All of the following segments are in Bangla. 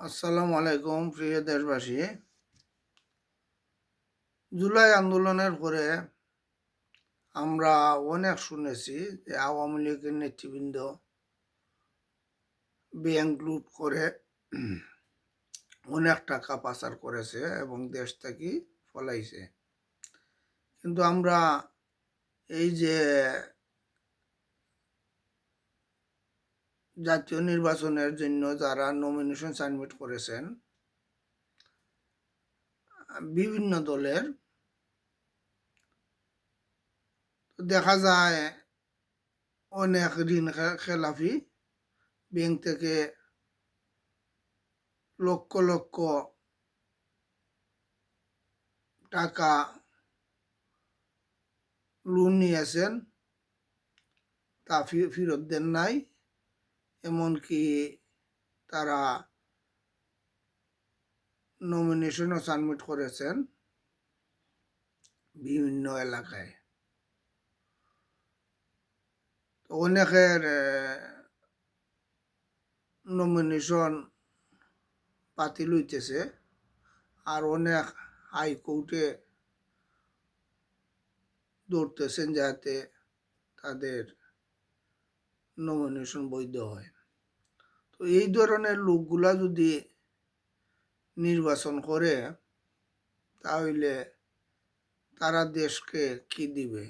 আসসালামু আলাইকুম, প্রিয় দেশবাসী। জুলাই আন্দোলনের পরে আমরা অনেক শুনেছি যে আওয়ামী লীগের নেতৃবৃন্দ ব্যাংক লুট করে অনেক টাকা পাচার করেছে এবং দেশ থেকে ফলাইছে। কিন্তু আমরা এই যে জাতীয় নির্বাচনের জন্য যারা নমিনেশন সাবমিট করেছেন, বিভিন্ন দলের, দেখা যায় অনেক ঋণ খেলাফি, ব্যাংক থেকে লক্ষ লক্ষ টাকা লোন নিয়েছেন, তা ফেরত দেন নাই। এমনকি তারা নমিনেশনও সাবমিট করেছেন বিভিন্ন এলাকায়। তো অনেকের নমিনেশন বাতিল হইতেছে আর অনেক হাইকোর্টে দৌড়তেছেন যাতে তাদের নমিনেশন বৈধ হয়। তো এই ধরনের লোকগুলা যদি নির্বাচন করে, তাহলে তারা দেশকে কি দিবে?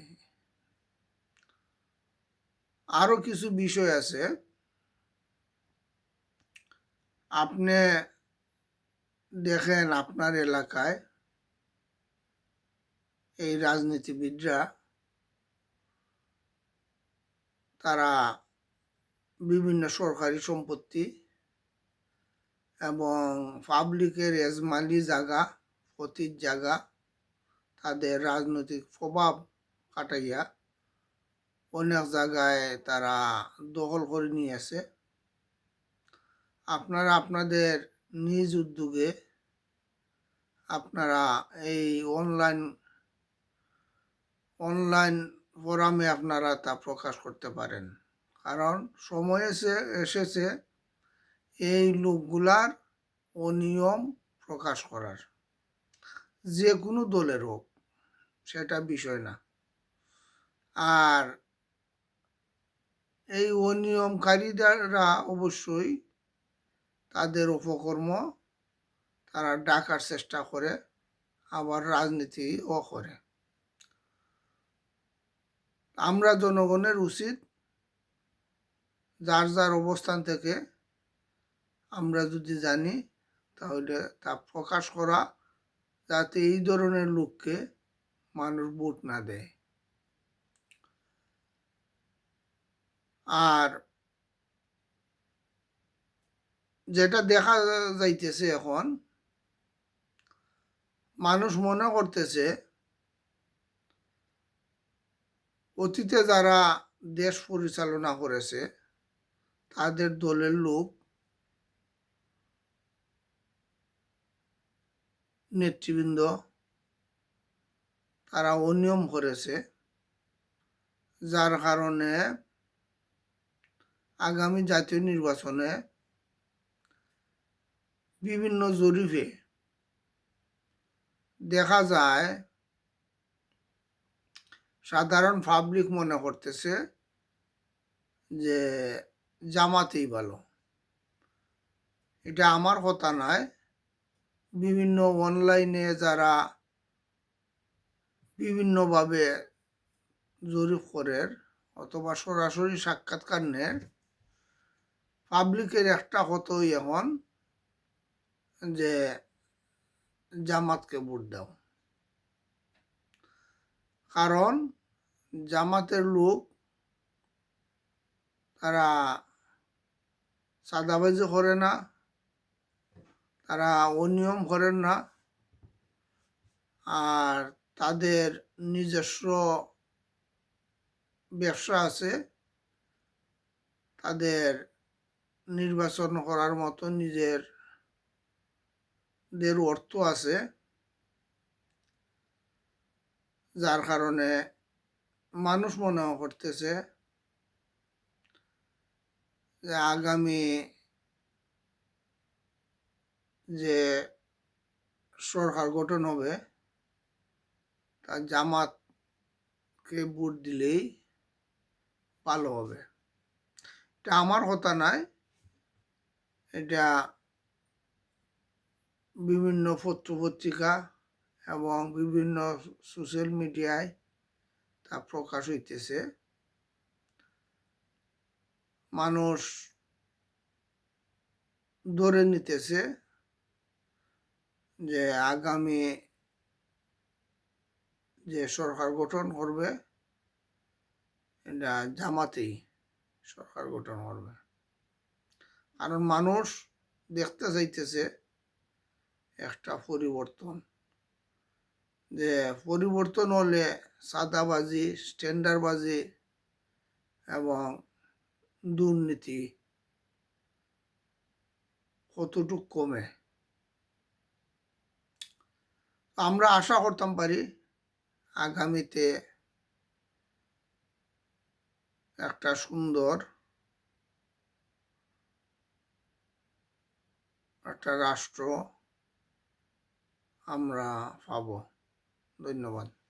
আরও কিছু বিষয় আছে। আপনি দেখেন আপনার এলাকায় এই রাজনীতিবিদরা, তারা বিভিন্ন সরকারি সম্পত্তি এবং পাবলিকের এজমালি জায়গা পতির জায়গা, তাদের রাজনৈতিক প্রভাব কাটাইয়া অনেক জায়গায় তারা দখল করে নিয়েছে আপনারা আপনাদের নিজ উদ্যোগে আপনারা এই অনলাইন অনলাইন ফোরামে আপনারা তা প্রকাশ করতে পারেন। কারণ সময় এসে, এসেছে এই লোকগুলার অনিয়ম প্রকাশ করার। যে কোনো দলের হোক, সেটা বিষয় না। আর এই অনিয়মকারীরা অবশ্যই তাদের উপকর্ম তারা ডাকার চেষ্টা করে, আবার রাজনীতিও করে। আমরা জনগণের উচিত যার যার অবস্থান থেকে আমরা যদি জানি, তাহলে তা প্রকাশ করা যাতে এই ধরনের লোককে মানুষ ভোট না দেয়। আর যেটা দেখা যাইতেছে এখন, মানুষ মনে করতেছে, অতীতে যারা দেশ পরিচালনা করেছে তাদের দলের লোক নেতৃবৃন্দ, তারা অনিয়ম করেছে, যার কারণে আগামী জাতীয় নির্বাচনে বিভিন্ন জরিপে দেখা যায়, সাধারণ পাবলিক মনে করতেছে যে জামাতেই ভালো। এটা আমার কথা নয়। বিভিন্ন অনলাইনে যারা বিভিন্নভাবে জরিপ করেন অথবা সরাসরি সাক্ষাৎকার নেন পাবলিকের একটা কতই এখন যে জামাতকে ভোট দাও। কারণ জামাতের লোক তারা সাদাবাজি করে না, তারা অনিয়ম করেন না, আর তাদের নিজস্ব ব্যবসা আছে, তাদের নির্বাচন করার মতো নিজের দের অর্থ আছে, যার কারণে মানুষ মনে করতেছে যে আগামী যে সরকার গঠন হবে, তা জামাতকে ভোট দিলেই ভালো হবে। এটা আমার কথা নয় এটা বিভিন্ন পত্র পত্রিকা এবং বিভিন্ন সোশ্যাল মিডিয়ায় তা প্রকাশ হইতেছে। মানুষ ধরে নিতেছে যে আগামী যে সরকার গঠন করবে, এটা জামাতেই সরকার গঠন করবে। কারণ মানুষ দেখতে চাইতেছে একটা পরিবর্তন। যে পরিবর্তন হলে সাদাবাজি স্ট্যান্ডারবাজি এবং দুর্নীতি কতটুক কমে? আমরা আশা করতাম পারি আগামীতে একটা সুন্দর একটা রাষ্ট্র আমরা পাব। ধন্যবাদ।